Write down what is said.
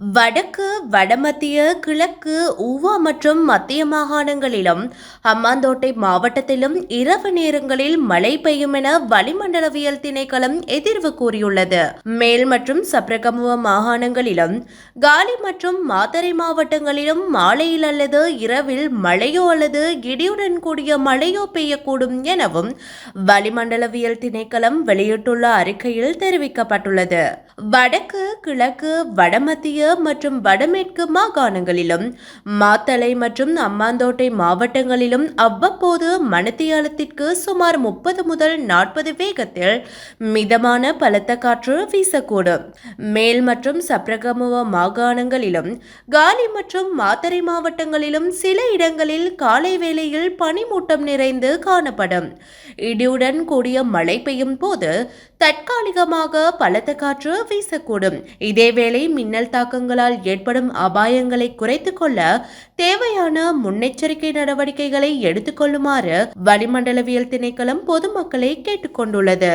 வடக்கு வடமத்திய கிழக்கு ஊவா மற்றும் மத்திய மாகாணங்களிலும் ஹம்மாந்தோட்டை மாவட்டத்திலும் இரவு நேரங்களில் மழை பெய்யும் என வளிமண்டலவியல் திணைக்களம் எதிர்வு கூறியுள்ளது. மேல் மற்றும் சப்ரகமுவ மாகாணங்களிலும் காலி மற்றும் மாத்தறை மாவட்டங்களிலும் மாலையில் அல்லது இரவில் மழையோ அல்லது இடியுடன் கூடிய மழையோ பெய்யக்கூடும் எனவும் வளிமண்டலவியல் திணைக்களம் வெளியிட்டுள்ள அறிக்கையில் தெரிவிக்கப்பட்டுள்ளது. வடக்கு கிழக்கு வடமத்திய மற்றும் வடமேற்கு மாகாணங்களிலும் மாத்தளை மற்றும் அம்மாந்தோட்டை மாவட்டங்களிலும் அவ்வப்போது மனத்தியாலத்திற்கு சுமார் முப்பது முதல் நாற்பது வேகத்தில் மிதமான பலத்த காற்று வீசக்கூடும். மேல் மற்றும் சப்ரகமுவ மாகாணங்களிலும் காலி மற்றும் மாத்தரை மாவட்டங்களிலும் சில இடங்களில் காலை வேளையில் பனிமூட்டம் நிறைந்து காணப்படும். இடியுடன் கூடிய மழை பெய்யும் போது தற்காலிகமாக பலத்த காற்று வீசக்கூடும். இதேவேளை மின்னல் தாக்கங்களால் ஏற்படும் அபாயங்களை குறைத்து கொள்ள தேவையான முன்னெச்சரிக்கை நடவடிக்கைகளை எடுத்துக்கொள்ளுமாறு வளிமண்டலவியல் திணைக்களம் பொதுமக்களை கேட்டுக்கொண்டுள்ளது